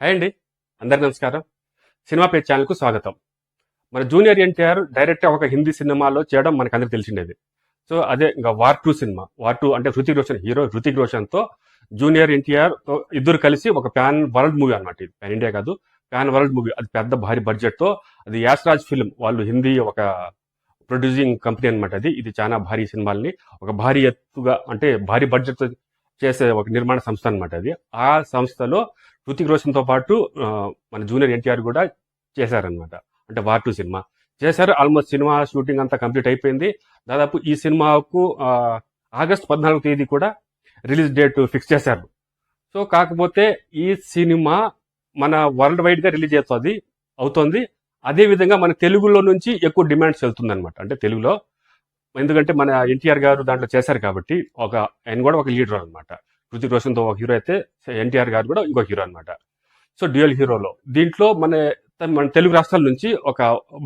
Hi అండి. అందరి నమస్కారం. సినిమా పేజ్ ఛానల్కు స్వాగతం. మన జూనియర్ ఎన్టీఆర్ డైరెక్ట్గా ఒక హిందీ సినిమాలో చేయడం మనకు అందరికి తెలిసిండేది. సో అదే ఇంకా war two cinema. War two అంటే హృతిక్ రోషన్ హీరో హృతిక్ రోషన్తో జూనియర్ ఎన్టీఆర్తో ఇద్దరు కలిసి ఒక ప్యాన్ వరల్డ్ మూవీ అనమాట ఇది. ప్యాన్ ఇండియా కాదు ప్యాన్ వరల్డ్ మూవీ. అది పెద్ద భారీ బడ్జెట్తో అది యాస్ రాజ్ ఫిల్మ్. వాళ్ళు హిందీ ఒక ప్రొడ్యూసింగ్ కంపెనీ అనమాట అది. ఇది చాలా భారీ సినిమాల్ని ఒక భారీ ఎత్తుగా అంటే భారీ బడ్జెట్ చేసే ఒక నిర్మాణ సంస్థ అనమాట అది. ఆ సంస్థలో హృతిక్ రోషన్తో పాటు మన జూనియర్ ఎన్టీఆర్ కూడా చేశారనమాట అంటే వార్ టూ సినిమా. చేశారు. ఆల్మోస్ట్ సినిమా షూటింగ్ అంతా కంప్లీట్ అయిపోయింది. దాదాపు ఈ సినిమాకు ఆగస్ట్ పద్నాలుగు తేదీ కూడా రిలీజ్ డేట్ ఫిక్స్ చేశారు. సో కాకపోతే ఈ సినిమా మన వరల్డ్ వైడ్గా రిలీజ్ అవుతుంది అవుతుంది. అదేవిధంగా మన తెలుగులో నుంచి ఎక్కువ డిమాండ్స్ వెళ్తుంది అంటే తెలుగులో ఎందుకంటే మన ఎన్టీఆర్ గారు దాంట్లో చేశారు కాబట్టి ఒక ఆయన కూడా ఒక లీడర్ అనమాట హృతిక్ రోషన్తో ఒక హీరో అయితే ఎన్టీఆర్ గారు కూడా ఇంకో హీరో అనమాట సో డ్యూయల్ హీరోలో. దీంట్లో మన మన తెలుగు రాష్ట్రాల నుంచి ఒక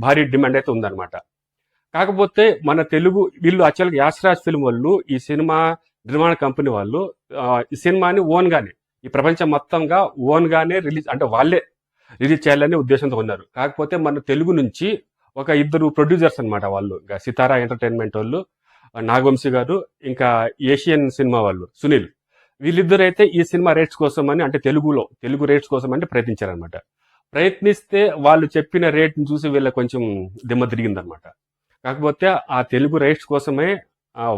భారీ డిమాండ్ అయితే ఉందన్నమాట. కాకపోతే మన తెలుగు వీళ్ళు యాక్చువల్గా యాసరాజ్ ఫిల్మ్ వాళ్ళు ఈ సినిమా నిర్మాణ కంపెనీ వాళ్ళు ఈ సినిమాని ఓన్ గానే ఈ ప్రపంచం మొత్తంగా ఓన్గానే రిలీజ్ అంటే వాళ్ళే రిలీజ్ చేయాలనే ఉద్దేశంతో ఉన్నారు. కాకపోతే మన తెలుగు నుంచి ఒక ఇద్దరు ప్రొడ్యూసర్స్ అనమాట వాళ్ళు. ఇంకా సితారా ఎంటర్టైన్మెంట్ వాళ్ళు నాగవంశీ గారు ఇంకా ఏషియన్ సినిమా వాళ్ళు సునీల్. వీళ్ళిద్దరు అయితే ఈ సినిమా రేట్స్ కోసం అని అంటే తెలుగులో తెలుగు రేట్స్ కోసం అంటే ప్రయత్నించారనమాట ప్రయత్నిస్తే వాళ్ళు చెప్పిన రేట్ని చూసి వీళ్ళ కొంచెం దిమ్మ తిరిగిందనమాట కాకపోతే ఆ తెలుగు రైట్స్ కోసమే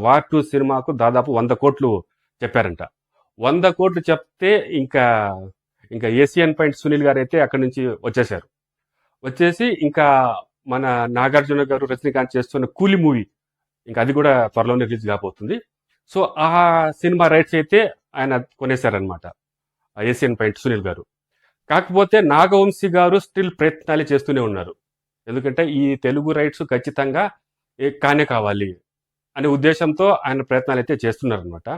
వార్ టూ సినిమాకు దాదాపు వంద కోట్లు చెప్పారంట. వంద కోట్లు చెప్తే ఇంకా ఇంకా ఏసియన్ పాయింట్ సునీల్ గారు అయితే అక్కడి నుంచి వచ్చేసారు వచ్చేసి ఇంకా మన నాగార్జున గారు రజనీకాంత్ చేస్తున్న కూలి మూవీ. ఇంకా అది కూడా త్వరలోనే రిలీజ్ కాబోతుంది. సో ఆ సినిమా రైట్స్ అయితే ఆయన కొనేశారనమాట ఏసియన్ పాయింట్ సునీల్ గారు. కాకపోతే నాగవంశీ గారు స్టిల్ ప్రయత్నాలు చేస్తూనే ఉన్నారు. ఎందుకంటే ఈ తెలుగు రైట్స్ ఖచ్చితంగా కానే కావాలి అనే ఉద్దేశంతో ఆయన ప్రయత్నాలు అయితే చేస్తున్నారనమాట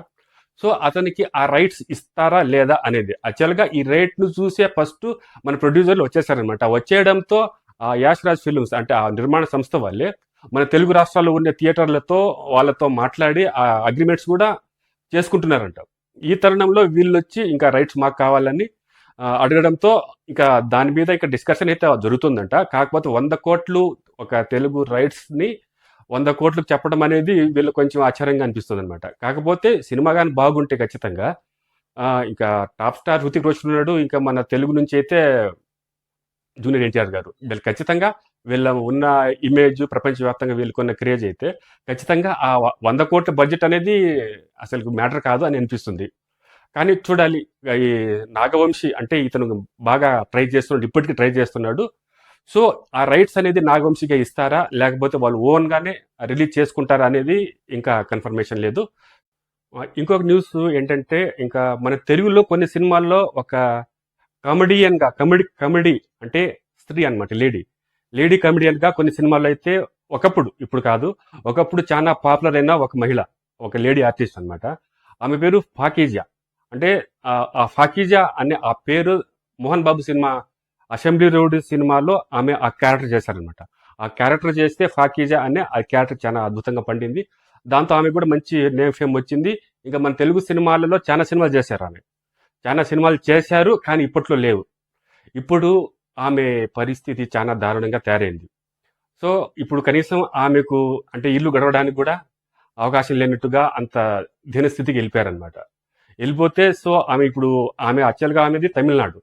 సో అతనికి ఆ రైట్స్ ఇస్తారా లేదా అనేది. యాక్చువల్గా ఈ రైట్ను చూసే ఫస్ట్ మన ప్రొడ్యూసర్లు వచ్చేసారనమాట వచ్చేయడంతో ఆ యాష్ రాజ్ ఫిల్మ్స్ అంటే ఆ నిర్మాణ సంస్థ వాళ్ళే. మన తెలుగు రాష్ట్రాల్లో ఉన్న థియేటర్లతో వాళ్ళతో మాట్లాడి ఆ అగ్రిమెంట్స్ కూడా చేసుకుంటున్నారంట. ఈ తరుణంలో వీళ్ళు వచ్చి ఇంకా రైట్స్ మాకు కావాలని అడగడంతో ఇంకా దాని మీద ఇంకా డిస్కషన్ అయితే జరుగుతుందంట. కాకపోతే వంద కోట్లు ఒక తెలుగు రైట్స్ని వంద కోట్లు చెప్పడం అనేది వీళ్ళు కొంచెం ఆశ్చర్యంగా అనిపిస్తుంది అనమాట కాకపోతే సినిమా కానీ బాగుంటే ఖచ్చితంగా ఇంకా టాప్ స్టార్ హృతిక్ రోషన్ ఉన్నాడు. ఇంకా మన తెలుగు నుంచి అయితే జూనియర్ ఎన్టీఆర్ గారు. వీళ్ళు ఖచ్చితంగా వీళ్ళ ఉన్న ఇమేజ్ ప్రపంచవ్యాప్తంగా వీళ్ళకున్న క్రేజ్ అయితే ఖచ్చితంగా ఆ వంద కోట్ల బడ్జెట్ అనేది అసలు మ్యాటర్ కాదు అని అనిపిస్తుంది. కానీ చూడాలి ఈ నాగవంశి అంటే ఇతను బాగా ట్రై చేస్తున్నాడు ఇప్పటికీ ట్రై చేస్తున్నాడు. సో ఆ రైట్స్ అనేది నాగవంశిగా ఇస్తారా? లేకపోతే వాళ్ళు ఓన్ గానే రిలీజ్ చేసుకుంటారా అనేది ఇంకా కన్ఫర్మేషన్ లేదు. ఇంకొక న్యూస్ ఏంటంటే ఇంకా మన తెలుగులో కొన్ని సినిమాల్లో ఒక కమెడియన్గా కమెడీ కమెడీ అంటే స్త్రీ అనమాట లేడీ. లేడీ కమెడియన్గా కొన్ని సినిమాల్లో అయితే ఒకప్పుడు ఇప్పుడు కాదు ఒకప్పుడు చాలా పాపులర్ అయిన ఒక మహిళ ఒక లేడీ ఆర్టిస్ట్ అనమాట ఆమె పేరు ఫాకీజా. అంటే ఆ- ఆ ఫాకీజా అనే ఆ పేరు Mohan Babu cinema assembly road సినిమాలో ఆమె ఆ క్యారెక్టర్ చేశారనమాట ఆ క్యారెక్టర్ చేస్తే ఫాకీజా అనే ఆ క్యారెక్టర్ చాలా అద్భుతంగా పండింది. దాంతో ఆమె కూడా మంచి నేమ్ ఫేమ్ వచ్చింది. ఇంకా మన తెలుగు సినిమాలలో చాలా సినిమాలు చేశారు ఆమె. చాలా సినిమాలు చేశారు కానీ ఇప్పట్లో లేవు. ఇప్పుడు ఆమె పరిస్థితి చాలా దారుణంగా తయారైంది. సో ఇప్పుడు కనీసం ఆమెకు అంటే ఇల్లు గడవడానికి కూడా అవకాశం లేనట్టుగా అంత దీనస్థితికి వెళ్ళిపోయారనమాట వెళ్ళిపోతే సో ఆమె ఇప్పుడు ఆమె యాక్చువల్గా ఆమెది తమిళనాడు.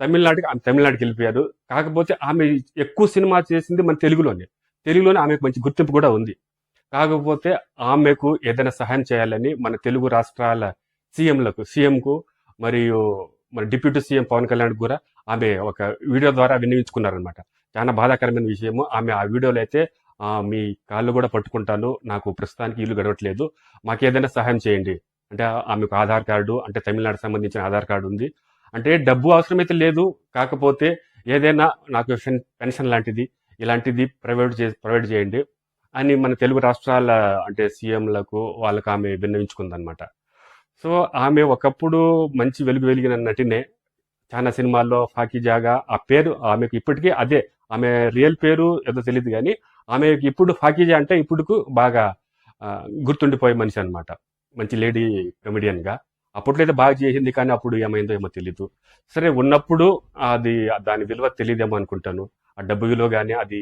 తమిళనాడుకి ఆమె తమిళనాడుకి వెళ్ళిపోయారు. కాకపోతే ఆమె ఎక్కువ సినిమా చేసింది మన తెలుగులోనే. తెలుగులోనే ఆమెకు మంచి గుర్తింపు కూడా ఉంది. కాకపోతే ఆమెకు ఏదైనా సహాయం చేయాలని మన తెలుగు రాష్ట్రాల సీఎంలకు సీఎంకు మరియు మరి డిప్యూటీ సీఎం పవన్ కళ్యాణ్ కూడా ఆమె ఒక వీడియో ద్వారా విన్నవించుకున్నారనమాట చాలా బాధాకరమైన విషయము. ఆమె ఆ వీడియోలో అయితే మీ కాళ్ళు కూడా పట్టుకుంటాను. నాకు ప్రస్తుతానికి ఇల్లు గడవట్లేదు. మాకు ఏదైనా సహాయం చేయండి. అంటే ఆమెకు ఆధార్ కార్డు అంటే తమిళనాడు సంబంధించిన ఆధార్ కార్డు ఉంది. అంటే డబ్బు అవసరమైతే లేదు. కాకపోతే ఏదైనా నాకు పెన్షన్ లాంటిది ఇలాంటిది ప్రైవేట్ చే ప్రొవైడ్ చేయండి అని మన తెలుగు రాష్ట్రాల అంటే సీఎంలకు వాళ్ళకు ఆమె విన్నవించుకుందనమాట సో ఆమె ఒకప్పుడు మంచి వెలుగు వెలిగిన నటినే. చాలా సినిమాల్లో ఫాకీజాగా ఆ పేరు ఆమెకు ఇప్పటికీ అదే. ఆమె రియల్ పేరు ఏదో తెలియదు కానీ ఆమెకి ఇప్పుడు ఫాకీజా అంటే ఇప్పుడుకు బాగా గుర్తుండిపోయే మనిషి అనమాట మంచి లేడీ కమెడియన్గా అప్పట్లో అయితే బాగా చేసింది కానీ అప్పుడు ఏమైందో ఏమో తెలియదు సరే ఉన్నప్పుడు అది దాని విలువ తెలియదేమో అనుకుంటాను. ఆ డబ్బు విలువ కానీ అది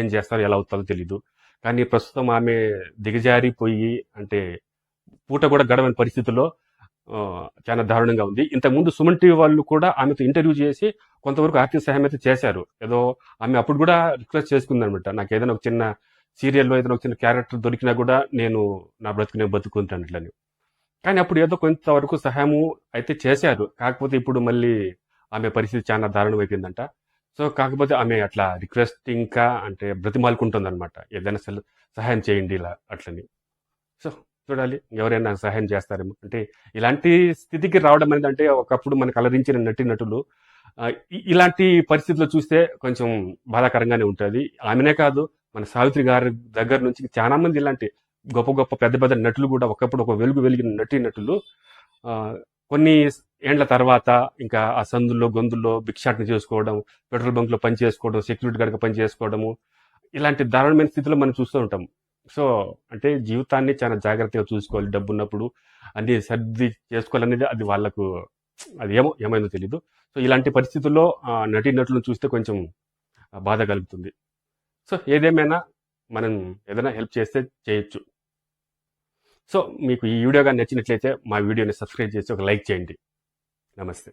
ఏం చేస్తారో ఎలా అవుతుందో తెలియదు కానీ ప్రస్తుతం ఆమె దిగజారిపోయి అంటే పూట కూడా గడవని పరిస్థితుల్లో చాలా దారుణంగా ఉంది. ఇంతకుముందు సుమన్ టీవీ వాళ్ళు కూడా ఆమెతో ఇంటర్వ్యూ చేసి కొంతవరకు ఆర్థిక సహాయం అయితే చేశారు. ఏదో ఆమె అప్పుడు కూడా రిక్వెస్ట్ చేసుకుంది అనమాట నాకు ఏదైనా ఒక చిన్న సీరియల్లో ఏదైనా ఒక చిన్న క్యారెక్టర్ దొరికినా కూడా నేను నా బ్రతుకు నేను బతుకుంటాను ఇట్లని కానీ అప్పుడు ఏదో కొంతవరకు సహాయము అయితే చేశారు. కాకపోతే ఇప్పుడు మళ్ళీ ఆమె పరిస్థితి చాలా దారుణం అయిపోయిందంట సో కాకపోతే ఆమె అట్లా రిక్వెస్ట్ ఇంకా అంటే బ్రతిమాలుకుంటుంది అనమాట ఏదైనా సహాయం చేయండి ఇలా అట్లని. సో చూడాలి ఎవరైనా నాకు సహాయం చేస్తారేమో. అంటే ఇలాంటి స్థితికి రావడం అనేది అంటే ఒకప్పుడు మనకు అలరించిన నటి నటులు ఇలాంటి పరిస్థితుల్లో చూస్తే కొంచెం బాధాకరంగానే ఉంటుంది. ఆమెనే కాదు మన సావిత్రి గారి దగ్గర నుంచి చాలా మంది ఇలాంటి గొప్ప గొప్ప పెద్ద పెద్ద నటులు కూడా ఒకప్పుడు ఒక వెలుగు వెలిగిన నటి నటులు కొన్ని ఏండ్ల తర్వాత ఇంకా ఆ సందుల్లో గొంతుల్లో భిక్షాటన చేసుకోవడం పెట్రోల్ బంక్లో పని చేసుకోవడం సెక్యూరిటీ గార్డ్గా పని చేసుకోవడము ఇలాంటి దారుణమైన స్థితిలో మనం చూస్తూ ఉంటాం. సో అంటే జీవితాన్ని చాలా జాగ్రత్తగా చూసుకోవాలి. డబ్బు ఉన్నప్పుడు అన్ని సర్ది చేసుకోవాలనేది అది వాళ్ళకు అది ఏమో ఏమైందో తెలీదు. సో ఇలాంటి పరిస్థితుల్లో ఆ, నటీనటులను చూస్తే కొంచెం బాధ కలుగుతుంది. సో ఏదేమైనా మనం ఏదైనా హెల్ప్ చేస్తే చేయొచ్చు. సో మీకు ఈ వీడియో కానీ నచ్చినట్లయితే మా వీడియోని సబ్స్క్రైబ్ చేసి ఒక లైక్ చేయండి. నమస్తే.